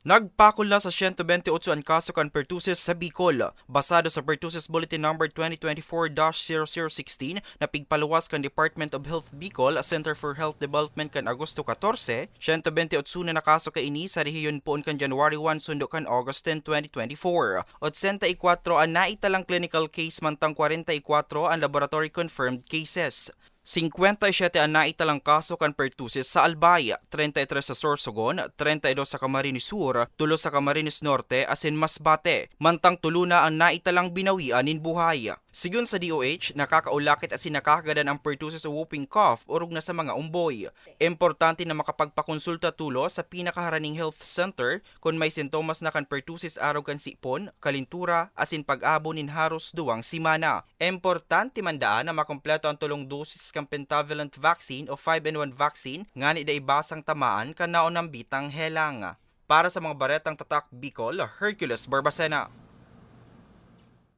Nagpakol na sa 128 ang kaso kan pertussis sa Bicol. Basado sa Pertussis Bulletin Number 2024-0016 na pigpaluwas kan Department of Health Bicol Center for Health Development kan Agosto 14, 128 na nakaso ka ini sa rehiyon poon kan January 1 sundo kan August 10, 2024. 84 ang naitalang clinical case mantang 44 ang laboratory confirmed cases. 57 ang naitalang kaso kan pertussis sa Albay, 33 sa Sorsogon, 32 sa Camarines Sur, 3 sa Camarines Norte, asin Masbate, mantang tulo na ang naitalang binawian nin buhay. Sigun sa DOH, nakakaulakit asin nakakagadan ang pertussis o whooping cough urog na sa mga umboy. Importante na makapagpakonsulta tulo sa pinakaharaning health center kung may sintomas na kan pertussis araw kan sipon, kalintura, asin pag-abo nin haros duwang simana. Importante mandaan na makompleto ang tulong dosis kan pentavalent vaccine o 5-in-1 vaccine nga ni da ibasang tamaan kan naon ng bitang helang. Para sa mga baretang tatak Bicol, Hercules Barbacena.